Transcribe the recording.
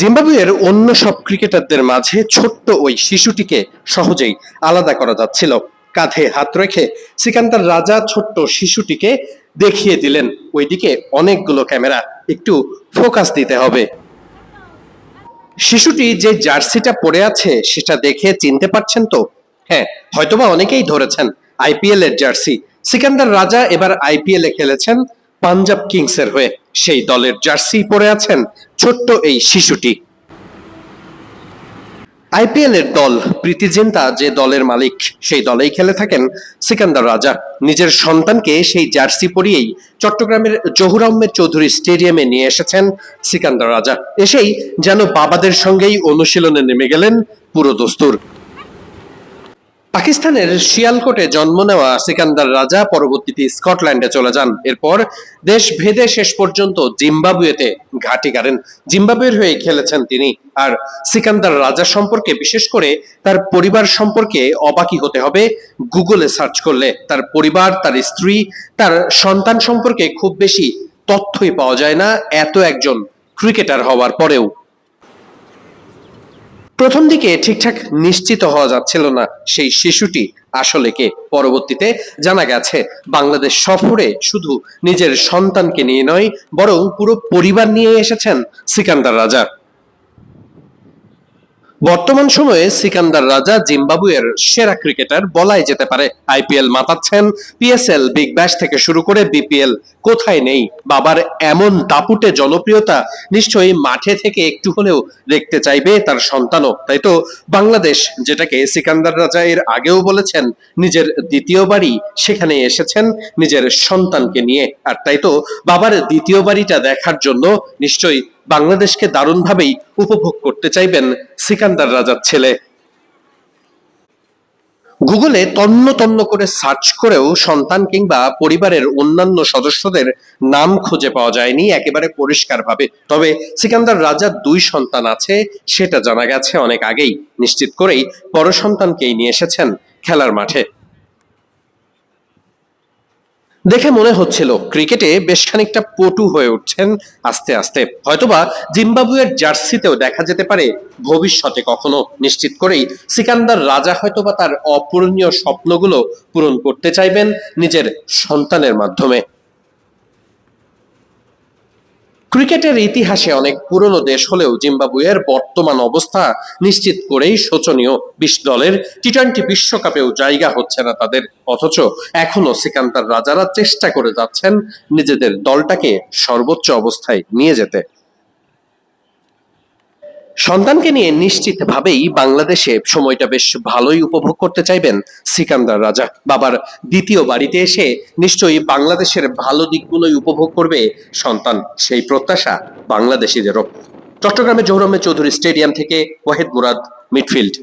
জিম্বাবুয়ের অন্য সব ক্রিকেটারদের মাঝে ছোট্ট ওই শিশুটিকে সহজেই আলাদা করা যাচ্ছিল। কাঁধে হাত রেখে সিকান্দার রাজা ছোট্ট শিশুটিকে দেখিয়ে দিলেন, ওইদিকে অনেকগুলো ক্যামেরা, একটু ফোকাস দিতে হবে। শিশুটি যে জার্সিটা পরে আছে, সেটা দেখে চিনতে পারছেন তো? হ্যাঁ হয়তোবা অনেকেই ধরেছেন আইপিএল এর জার্সি। সিকান্দার রাজা এবার আইপিএল এ খেলেছেন পাঞ্জাব কিংসের হয়ে সেই দলের জার্সি পরে আছেন ছোট্ট এই শিশুটি। আইপিএল এর দল প্রীতি জিন্তা যে দলের মালিক, সেই দলেই খেলে থাকেন সিকান্দার রাজা। নিজের সন্তানকে সেই জার্সি পরিয়েই চট্টগ্রামের জহুর আহমেদ চৌধুরী স্টেডিয়ামে নিয়ে এসেছেন সিকান্দার রাজা। এসেই যেন বাবাদের সঙ্গেই অনুশীলনে নেমে গেলেন পুরো দস্তুর। পাকিস্তানের শিয়ালকোটে জন্ম নেওয়া সিকান্দার রাজা পরবর্তীতে স্কটল্যান্ডে চলে যান। এরপর দেশ ভেদে শেষ পর্যন্ত জিম্বাবুয়েতে ঘাটি গাড়েন জিম্বাবুয়ের হয়ে খেলেছেন তিনি। আর সিকান্দার রাজা সম্পর্কে বিশেষ করে তার পরিবার সম্পর্কে অবাকি হতে হবে। গুগলে সার্চ করলে তার পরিবার, তার স্ত্রী, তার সন্তান সম্পর্কে খুব বেশি তথ্যই পাওয়া যায় না। এত একজন ক্রিকেটার হওয়ার পরেও। প্রথম দিকে ঠিকঠাক নিশ্চিত হওয়া যাচ্ছিল না সেই শিশুটি আসলে কে পরবর্তীতে জানা গেছে, বাংলাদেশ সফরে শুধু নিজের সন্তানকে নিয়ে নয়, বরং পুরো পরিবার নিয়ে এসেছেন সিকান্দার রাজা। বর্তমান সময়ে সিকান্দার রাজা জিম্বাবুয়ের সেরা ক্রিকেটার বলাই যেতে পারে। আইপিএল মাতাচ্ছেন, পিএসএল বিগ ব্যাশ থেকে শুরু করে বিপিএল কোথায় নেই? বাবার এমন দাপুটে জনপ্রিয়তা নিশ্চয়ই মাঠে থেকে একটু হলেও দেখতে চাইবে তার সন্তানও। তাই তো বাংলাদেশ, যেটাকে সিকান্দার রাজা এর আগেও বলেছেন, নিজের দ্বিতীয় বাড়ি সেখানে এসেছেন, নিজের সন্তানকে নিয়ে। আর তাই তো বাবার দ্বিতীয় বাড়িটা দেখার জন্য নিশ্চয়ই বাংলাদেশকে দারুণভাবেই উপভোগ করতে চাইবেন সিকান্দার রাজার ছেলে। গুগলে তন্ন তন্ন করে সার্চ করেও সন্তান কিংবা পরিবারের অন্যান্য সদস্যদের নাম খুঁজে পাওয়া যায়নি, একেবারে পরিষ্কারভাবে। তবে সিকান্দার রাজার দুই সন্তান আছে, সেটা জানা গেছে অনেক আগেই। নিশ্চিত করেই পর সন্তানকেই নিয়ে এসেছেন খেলার মাঠে। দেখে মনে হচ্ছিল ক্রিকেটে বেশ খানিকটা পটু হয়ে উঠছেন আস্তে আস্তে। হয়তোবা জিম্বাবুয়ের জার্সিতেও দেখা যেতে পারে ভবিষ্যতে কখনো। নিশ্চিত করেই সিকান্দার রাজা হয়তোবা তার অপূরণীয় স্বপ্নগুলো পূরণ করতে চাইবেন নিজের সন্তানের মাধ্যমে। ক্রিকেটের ইতিহাসে অনেক পুরনো দেশ হলেও জিম্বাবুয়ের বর্তমান অবস্থা নিশ্চিত করেই শোচনীয়। বিশ দলের টি টোয়েন্টি বিশ্বকাপেও জায়গা হচ্ছে না তাদের। অথচ এখনও সিকান্তার রাজারা চেষ্টা করে যাচ্ছেন নিজেদের দলটাকে সর্বোচ্চ অবস্থায় নিয়ে যেতে। সন্তানকে নিয়ে নিশ্চিতভাবেই বাংলাদেশে সময়টা বেশ ভালোই উপভোগ করতে চাইবেন সিকান্দার রাজা। বাবার দ্বিতীয় বাড়িতে এসে নিশ্চয়ই বাংলাদেশের ভালো দিকগুলোই উপভোগ করবে সন্তান। সেই প্রত্যাশা বাংলাদেশিদেরও। চট্টগ্রামের জৌরমে চৌধুরী স্টেডিয়াম থেকে ওয়াহেদ মুরাদ, মিডফিল্ড।